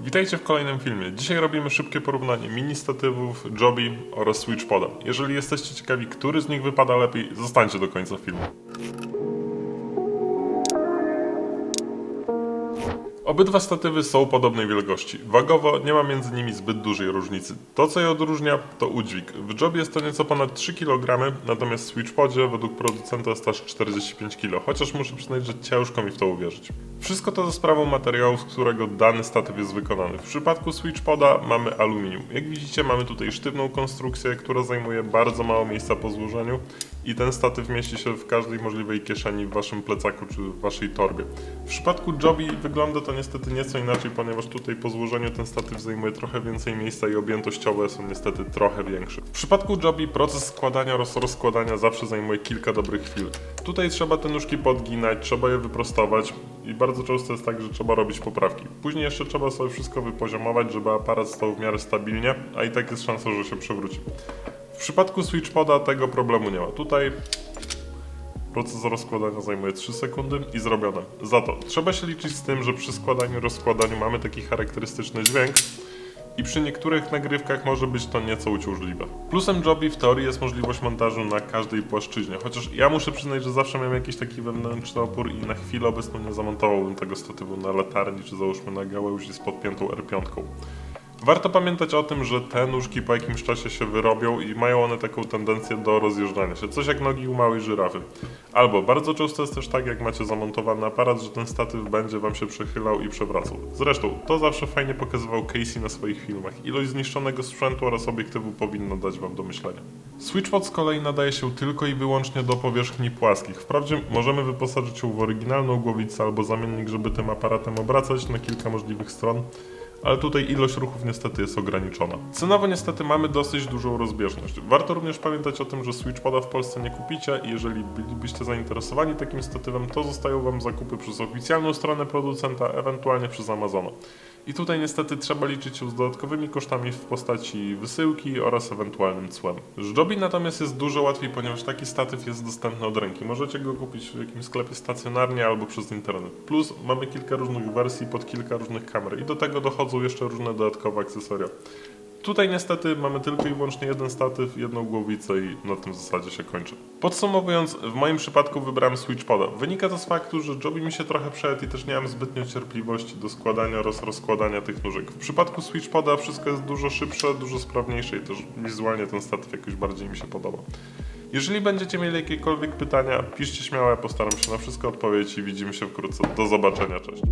Witajcie w kolejnym filmie. Dzisiaj robimy szybkie porównanie mini statywów, Joby oraz Switchpoda. Jeżeli jesteście ciekawi, który z nich wypada lepiej, zostańcie do końca filmu. Obydwa statywy są podobnej wielkości. Wagowo nie ma między nimi zbyt dużej różnicy. To, co je odróżnia, to udźwig. W Jobie jest to nieco ponad 3 kg, natomiast w Switchpodzie według producenta jest aż 45 kg, chociaż muszę przyznać, że ciężko mi w to uwierzyć. Wszystko to za sprawą materiału, z którego dany statyw jest wykonany. W przypadku Switchpoda mamy aluminium. Jak widzicie, mamy tutaj sztywną konstrukcję, która zajmuje bardzo mało miejsca po złożeniu i ten statyw mieści się w każdej możliwej kieszeni w waszym plecaku czy w waszej torbie. W przypadku Joby wygląda to niestety nieco inaczej, ponieważ tutaj po złożeniu ten statyw zajmuje trochę więcej miejsca i objętościowe są niestety trochę większe. W przypadku Joby proces składania oraz rozkładania zawsze zajmuje kilka dobrych chwil. Tutaj trzeba te nóżki podginać, trzeba je wyprostować i bardzo często jest tak, że trzeba robić poprawki. Później jeszcze trzeba sobie wszystko wypoziomować, żeby aparat stał w miarę stabilnie, a i tak jest szansa, że się przewróci. W przypadku SwitchPoda tego problemu nie ma. Tutaj proces rozkładania zajmuje 3 sekundy i zrobione. Za to trzeba się liczyć z tym, że przy składaniu rozkładaniu mamy taki charakterystyczny dźwięk i przy niektórych nagrywkach może być to nieco uciążliwe. Plusem Joby w teorii jest możliwość montażu na każdej płaszczyźnie, chociaż ja muszę przyznać, że zawsze miałem jakiś taki wewnętrzny opór i na chwilę obecną nie zamontowałbym tego statywu na latarni czy załóżmy na gałęzi z podpiętą R5. Warto pamiętać o tym, że te nóżki po jakimś czasie się wyrobią i mają one taką tendencję do rozjeżdżania się, coś jak nogi u małej żyrafy. Albo bardzo często jest też tak, jak macie zamontowany aparat, że ten statyw będzie wam się przechylał i przewracał. Zresztą, to zawsze fajnie pokazywał Casey na swoich filmach. Ilość zniszczonego sprzętu oraz obiektywu powinno dać wam do myślenia. Switchpod z kolei nadaje się tylko i wyłącznie do powierzchni płaskich. Wprawdzie możemy wyposażyć ją w oryginalną głowicę albo zamiennik, żeby tym aparatem obracać na kilka możliwych stron, ale tutaj ilość ruchów niestety jest ograniczona. Cenowo niestety mamy dosyć dużą rozbieżność. Warto również pamiętać o tym, że Switchpoda w Polsce nie kupicie i jeżeli bylibyście zainteresowani takim statywem, to zostają Wam zakupy przez oficjalną stronę producenta, ewentualnie przez Amazona. I tutaj niestety trzeba liczyć się z dodatkowymi kosztami w postaci wysyłki oraz ewentualnym cłem. Z natomiast jest dużo łatwiej, ponieważ taki statyw jest dostępny od ręki. Możecie go kupić w jakimś sklepie stacjonarnie albo przez internet. Plus mamy kilka różnych wersji pod kilka różnych kamer i do tego dochodzą jeszcze różne dodatkowe akcesoria. Tutaj niestety mamy tylko i wyłącznie jeden statyw, jedną głowicę i na tym zasadzie się kończy. Podsumowując, w moim przypadku wybrałem Switchpoda. Wynika to z faktu, że Joby mi się trochę przejadł i też nie mam zbytnio cierpliwości do składania oraz rozkładania tych nóżek. W przypadku Switchpoda wszystko jest dużo szybsze, dużo sprawniejsze i też wizualnie ten statyw jakoś bardziej mi się podoba. Jeżeli będziecie mieli jakiekolwiek pytania, piszcie śmiało, ja postaram się na wszystko odpowiedzieć i widzimy się wkrótce. Do zobaczenia, cześć.